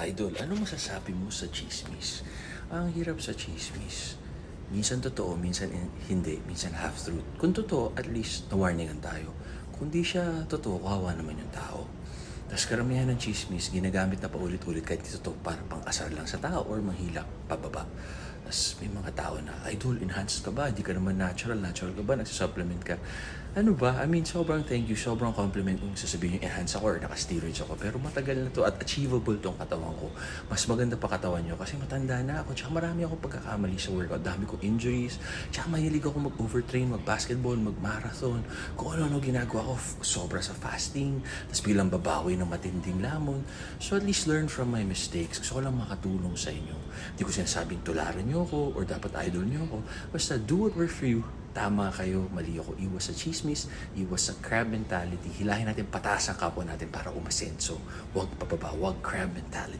Idol, ano masasabi mo sa chismis? Ang hirap sa chismis. Minsan totoo, minsan in- hindi, minsan half-truth. Kung totoo, at least na-warningan tayo. Kung di siya totoo, kawawa naman yung tao. Tapos karamihan ng chismis, ginagamit na paulit-ulit kahit di totoo para pang asar lang sa tao or manghila pababa. Tapos may tao na, Idol, enhanced ka ba? Hindi ka naman natural. Natural ka ba? Nagsisupplement ka? Ano ba? I mean, sobrang thank you. Sobrang compliment kung sasabihin yung enhance ako or naka-steroids ako. Pero matagal na to at achievable tong katawan ko. Mas maganda pa katawan nyo kasi matanda na ako. Tsaka marami akong pagkakamali sa workout. Dami kong injuries. Tsaka mahilig ako mag-overtrain, mag-basketball, mag-marathon. Kung ano-ano ginagawa ko. Sobra sa fasting. Tapos bilang babawi ng matinding lamon. So at least learn from my mistakes. Gusto ko lang makatulong sa inyo. Hindi ko sinasabing tularan nyo ako or dapat idol nyo ako. Basta do what works for you. Tama kayo, mali ako. Iwas sa chismis, iwas sa crab mentality. Hilahin natin pataas ang kapwa natin para umasenso. Huwag pababa, huwag crab mentality.